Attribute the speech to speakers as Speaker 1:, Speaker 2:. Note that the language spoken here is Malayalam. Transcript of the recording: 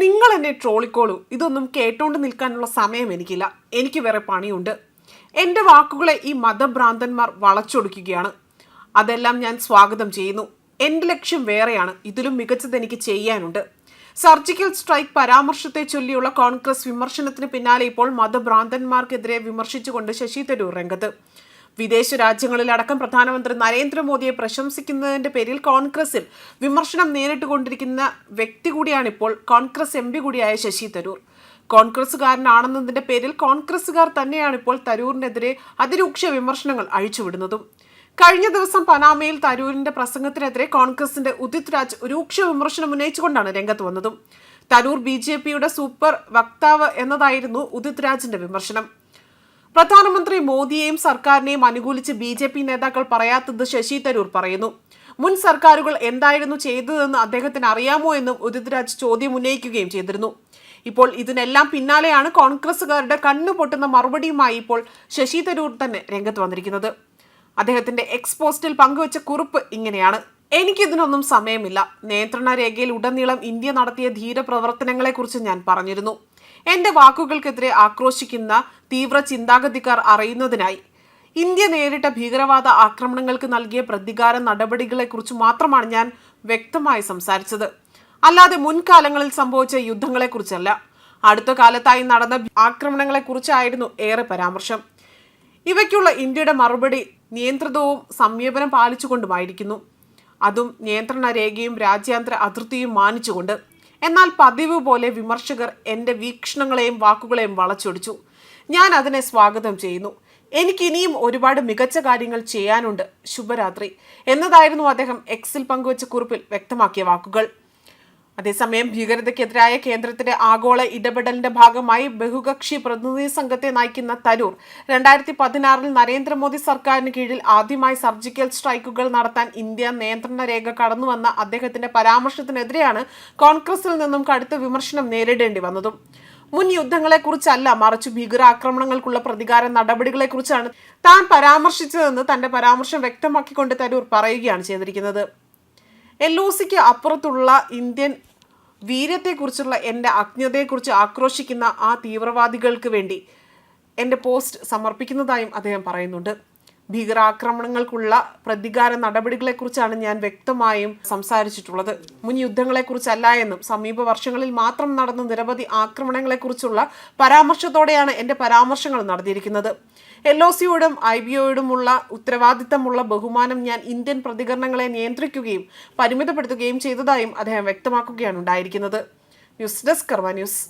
Speaker 1: നിങ്ങൾ എന്നെ ട്രോളിക്കോളൂ. ഇതൊന്നും കേട്ടോണ്ട് നിൽക്കാനുള്ള സമയം എനിക്കില്ല. എനിക്ക് വേറെ പണിയുണ്ട്. എന്റെ വാക്കുകളെ ഈ മതഭ്രാന്തന്മാർ വളച്ചൊടുക്കുകയാണ്. അതെല്ലാം ഞാൻ സ്വാഗതം ചെയ്യുന്നു. എന്റെ ലക്ഷ്യം വേറെയാണ്. ഇതിലും മികച്ചത് എനിക്ക് ചെയ്യാനുണ്ട്. സർജിക്കൽ സ്ട്രൈക്ക് പരാമർശത്തെ ചൊല്ലിയുള്ള കോൺഗ്രസ് വിമർശനത്തിന് പിന്നാലെ ഇപ്പോൾ മതഭ്രാന്തന്മാർക്കെതിരെ വിമർശിച്ചുകൊണ്ട് ശശി തരൂർ രംഗത്ത്. വിദേശ രാജ്യങ്ങളിലടക്കം പ്രധാനമന്ത്രി നരേന്ദ്രമോദിയെ പ്രശംസിക്കുന്നതിന്റെ പേരിൽ കോൺഗ്രസിൽ വിമർശനം നേരിട്ടുകൊണ്ടിരിക്കുന്ന വ്യക്തി കൂടിയാണിപ്പോൾ കോൺഗ്രസ് എം പി കൂടിയായ ശശി തരൂർ. കോൺഗ്രസുകാരനാണെന്നതിന്റെ പേരിൽ കോൺഗ്രസുകാർ തന്നെയാണിപ്പോൾ തരൂരിനെതിരെ അതിരൂക്ഷ വിമർശനങ്ങൾ അഴിച്ചുവിടുന്നതും. കഴിഞ്ഞ ദിവസം പനാമയിൽ തരൂരിന്റെ പ്രസംഗത്തിനെതിരെ കോൺഗ്രസിന്റെ ഉദിത് രാജ് രൂക്ഷ വിമർശനം ഉന്നയിച്ചുകൊണ്ടാണ് രംഗത്ത് വന്നതും. തരൂർ ബി സൂപ്പർ വക്താവ് എന്നതായിരുന്നു ഉദിത് രാജിന്റെ വിമർശനം. പ്രധാനമന്ത്രി മോദിയെയും സർക്കാരിനെയും അനുകൂലിച്ച് ബി ജെ പി നേതാക്കൾ പറയാത്തത് ശശി തരൂർ പറയുന്നു. മുൻ സർക്കാരുകൾ എന്തായിരുന്നു ചെയ്തതെന്ന് അദ്ദേഹത്തിന് അറിയാമോ എന്നും ഉദിത് രാജ് ചോദ്യം ഉന്നയിക്കുകയും ചെയ്തിരുന്നു. ഇപ്പോൾ ഇതിനെല്ലാം പിന്നാലെയാണ് കോൺഗ്രസുകാരുടെ കണ്ണുപൊട്ടുന്ന മറുപടിയുമായി ഇപ്പോൾ ശശി തരൂർ തന്നെ രംഗത്ത് വന്നിരിക്കുന്നത്. അദ്ദേഹത്തിന്റെ എക്സ് പോസ്റ്റിൽ പങ്കുവച്ച കുറിപ്പ് ഇങ്ങനെയാണ്. എനിക്കിതിനൊന്നും സമയമില്ല. നിയന്ത്രണ രേഖയിൽ ഉടനീളം ഇന്ത്യ നടത്തിയ ധീരപ്രവർത്തനങ്ങളെക്കുറിച്ച് ഞാൻ പറഞ്ഞിരുന്നു. എന്റെ വാക്കുകൾക്കെതിരെ ആക്രോശിക്കുന്ന തീവ്ര ചിന്താഗതിക്കാർ അറിയുന്നതിനായി ഇന്ത്യ നേരിട്ട ഭീകരവാദ ആക്രമണങ്ങൾക്ക് നൽകിയ പ്രതികാര നടപടികളെക്കുറിച്ച് മാത്രമാണ് ഞാൻ വ്യക്തമായി സംസാരിച്ചത്. അല്ലാതെ മുൻകാലങ്ങളിൽ സംഭവിച്ച യുദ്ധങ്ങളെക്കുറിച്ചല്ല. അടുത്ത കാലത്തായി നടന്ന ആക്രമണങ്ങളെക്കുറിച്ചായിരുന്നു ഏറെ പരാമർശം. ഇവയ്ക്കുള്ള ഇന്ത്യയുടെ മറുപടി നിയന്ത്രിതവും സംയമനം പാലിച്ചുകൊണ്ടുമായിരിക്കുന്നു. അതും നിയന്ത്രണ രേഖയും രാജ്യാന്തര അതിർത്തിയും മാനിച്ചുകൊണ്ട് എന്നാൽ പതിവ് പോലെ വിമർശകർ എന്റെ വീക്ഷണങ്ങളെയും വാക്കുകളെയും വളച്ചൊടിച്ചു. ഞാൻ അതിനെ സ്വാഗതം ചെയ്യുന്നു. എനിക്ക് ഇനിയും ഒരുപാട് മികച്ച കാര്യങ്ങൾ ചെയ്യാനുണ്ട്. ശുഭരാത്രി. എന്നതായിരുന്നു അദ്ദേഹം എക്സിൽ പങ്കുവച്ച കുറിപ്പിൽ വ്യക്തമാക്കിയ വാക്കുകൾ. അതേസമയം ഭീകരതയ്ക്കെതിരായ കേന്ദ്രത്തിന്റെ ആഗോള ഇടപെടലിന്റെ ഭാഗമായി ബഹുകക്ഷി പ്രതിനിധി സംഘത്തെ നയിക്കുന്ന തരൂർ രണ്ടായിരത്തി പതിനാറിൽ നരേന്ദ്രമോദി സർക്കാരിന് കീഴിൽ ആദ്യമായി സർജിക്കൽ സ്ട്രൈക്കുകൾ നടത്താൻ ഇന്ത്യ നിയന്ത്രണ രേഖ കടന്നുവന്ന അദ്ദേഹത്തിന്റെ പരാമർശത്തിനെതിരെയാണ് കോൺഗ്രസിൽ നിന്നും കടുത്ത വിമർശനം നേരിടേണ്ടി വന്നതും. മുൻ യുദ്ധങ്ങളെക്കുറിച്ചല്ല മറിച്ച് ഭീകരാക്രമണങ്ങൾക്കുള്ള പ്രതികാര നടപടികളെക്കുറിച്ചാണ് താൻ പരാമർശിച്ചതെന്ന് തന്റെ പരാമർശം വ്യക്തമാക്കിക്കൊണ്ട് തരൂർ പറയുകയാണ് ചെയ്തിരിക്കുന്നത്. എൽ ഒ സിക്ക് അപ്പുറത്തുള്ള ഇന്ത്യൻ വീര്യത്തെക്കുറിച്ചുള്ള എന്റെ അജ്ഞതയെക്കുറിച്ച് ആക്രോശിക്കുന്ന ആ തീവ്രവാദികൾക്ക് വേണ്ടി എന്റെ പോസ്റ്റ് സമർപ്പിക്കുന്നതായും അദ്ദേഹം പറയുന്നുണ്ട്. ഭീകരാക്രമണങ്ങൾക്കുള്ള പ്രതികാര നടപടികളെക്കുറിച്ചാണ് ഞാൻ വ്യക്തമായും സംസാരിച്ചിട്ടുള്ളത്. മുൻ യുദ്ധങ്ങളെക്കുറിച്ചല്ല എന്നും സമീപ വർഷങ്ങളിൽ മാത്രം നടന്ന നിരവധി ആക്രമണങ്ങളെക്കുറിച്ചുള്ള പരാമർശത്തോടെയാണ് എന്റെ പരാമർശങ്ങൾ നടത്തിയിരിക്കുന്നത്. എൽ ഒ സിയോടും ഐ ബി ഒയോടുമുള്ള ഉത്തരവാദിത്തമുള്ള ബഹുമാനം ഞാൻ ഇന്ത്യൻ പ്രതികരണങ്ങളെ നിയന്ത്രിക്കുകയും പരിമിതപ്പെടുത്തുകയും ചെയ്തതായും അദ്ദേഹം വ്യക്തമാക്കുകയാണ് ഉണ്ടായിരിക്കുന്നത്. News desk Karma news.